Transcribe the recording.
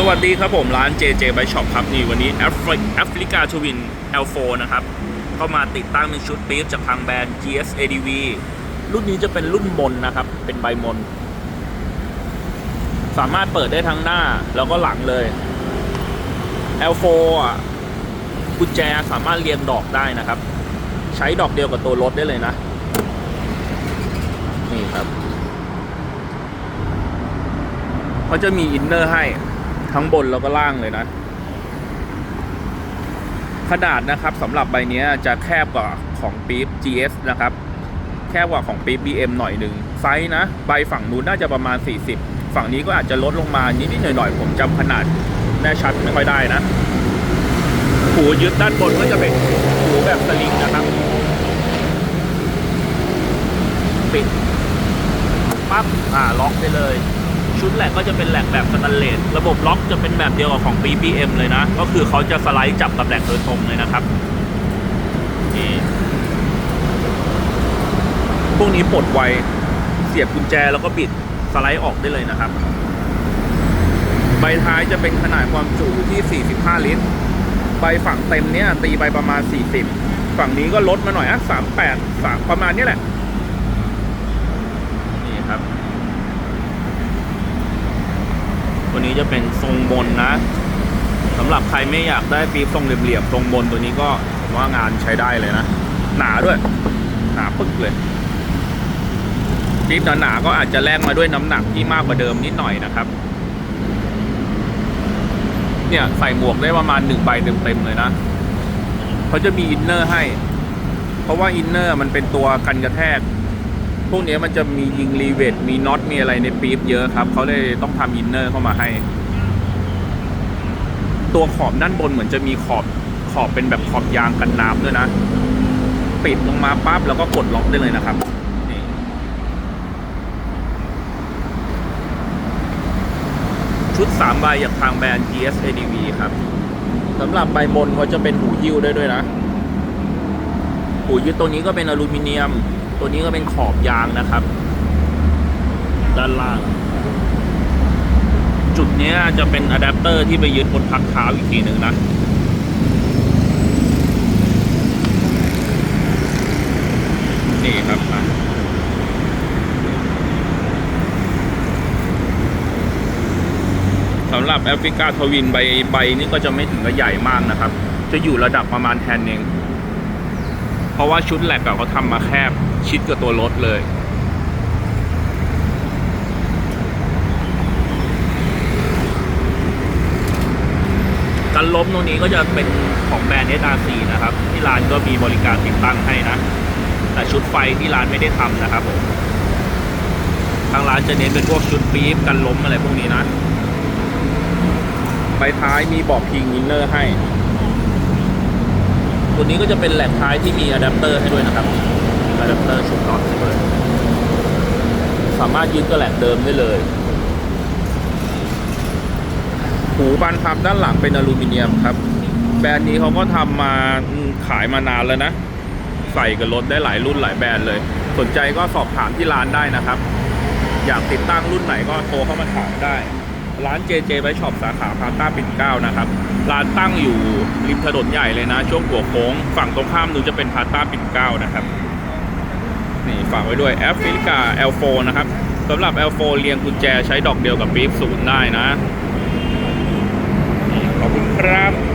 สวัสดีครับผมร้าน JJ Bike Shop ครับนี่วันนี้แอฟริแอฟริกาทวิน L4 นะครับเข้ามาติดตั้งเป็นชุดปี๊บจากทางแบรนด์ GS ADV รุ่นนี้จะเป็นรุ่นมนนะครับ เป็นใบมน สามารถเปิดได้ทั้งหน้าแล้วก็หลังเลย L4 อะกุญแจสามารถเรียงดอกได้นะครับ ใช้ดอกเดียวกับตัวรถได้เลยนะ นี่ครับเขาจะมีอินเนอร์ให้ ทั้งบนแล้วก็ล่างเลยนะ ขนาดนะครับสำหรับใบเนี้ยจะแคบกว่าของปี๊บ GS นะครับ แคบกว่าของปี๊บ BM หน่อยหนึ่งไซส์นะ ใบฝั่งนู้นน่าจะประมาณ 40 ฝั่งนี้ก็อาจจะลดลงมานิดๆหน่อยๆ ผมจำขนาดแน่ชัดไม่ค่อยได้นะหูยึดด้านบนก็จะเป็นหูแบบสลิงนะครับปิดปั๊บอ่าล็อกได้เลย ชุดแหลกก็จะเป็นแหลกแบบสแตนเลสระบบล็อกจะเป็นแบบเดียวกับของ BBM เลยนะ ก็คือเขาจะสไลด์จับกับแหลกโดยตรงเลยนะครับนี่พวกนี้ปลดไวเสียบกุญแจแล้วก็บิดสไลด์ออกได้เลยนะครับ ใบท้ายจะเป็นขนาดความจุที่ 45 ลิตร ใบฝั่งเต็มเนี้ยตีไปประมาณ 40 ฝั่งนี้ก็ลดมาหน่อยอะ38 3ประมาณนี้แหละ นี่ครับ ตัวนี้จะเป็นทรงบนนะสำหรับใครไม่อยากได้ปี๊บทรงเหลี่ยมๆทรงบนตัวนี้ก็ผมว่างานใช้ได้เลยนะ หนาด้วย หนาปึ๊กเลยปี๊บหนาๆก็อาจจะแลกมาด้วยน้ำหนักที่มากกว่าเดิมนิดหน่อยนะครับ เนี่ยใส่หมวกได้ประมาณหนึ่งใบเต็มๆเลยนะเขาจะมีอินเนอร์ให้ เพราะว่าอินเนอร์มันเป็นตัวกันกระแทก พวกนี้มันจะมียิงรีเวทมีน็อตมีอะไรในปี๊บเยอะครับเขาเลยต้องทำอินเนอร์เข้ามาให้ ตัวขอบด้านบนเหมือนจะมีขอบขอบเป็นแบบขอบยางกันน้ำด้วยนะ ปิดลงมาปั๊บแล้วก็กดล็อกได้เลยนะครับชุด3ใบจากทางแบรนด์ GS ADV ครับสำหรับใบบนเขาจะเป็นหูหิ้วได้ด้วยนะ หูยึดตัวนี้ก็เป็นอลูมิเนียม ตัวนี้ก็เป็นขอบยางนะครับ ด้านล่าง จุดนี้จะเป็นอะแดปเตอร์ที่ไปยึดบนพักเท้าอีกทีหนึ่งนะนี่ครับสำหรับแอฟริกาทวินใบใบนี้ก็จะไม่ถึงกับใหญ่มากนะครับ จะอยู่ระดับประมาณแทนเอง เพราะว่าชุดแหลกเขาทำมาแคบชิดกับตัวรถเลยกันล้มตรงนี้ก็จะเป็นของแบรนด์ SRC นะครับ ที่ร้านก็มีบริการติดตั้งให้นะ แต่ชุดไฟที่ร้านไม่ได้ทำนะครับผมทางร้านจะเน้นเป็นพวกชุดปี๊บกันล้มอะไรพวกนี้นะ ใบท้ายมีบอกพิงอินเนอร์ให้ ตัวนี้ก็จะเป็นแหลกท้ายที่มีอะแดปเตอร์ให้ด้วยนะครับอะแดปเตอร์ชุดน็อตให้ด้วยสามารถยึดกับแหลกเดิมได้เลยหูบานพับด้านหลังเป็นอลูมิเนียมครับ แบรนด์นี้เขาก็ทำมาขายมานานแล้วนะ ใส่กับรถได้หลายรุ่นหลายแบรนด์เลย สนใจก็สอบถามที่ร้านได้นะครับ อยากติดตั้งรุ่นไหนก็โทรเข้ามาถามได้ ร้าน JJ ไบช็อปสาขาพาต้าปิ่นเก้านะครับ ร้านตั้งอยู่ริมถนนใหญ่เลยนะ ช่วงหัวโค้ง ฝั่งตรงข้ามนู้นจะเป็นพาต้าปิ่นเก้านะครับ นี่ฝากไว้ด้วยแอฟริกาเอลโฟนะครับสำหรับเอลโฟเรียงกุญแจใช้ดอกเดียวกับปี๊บศูนย์ได้นะ ขอบคุณครับ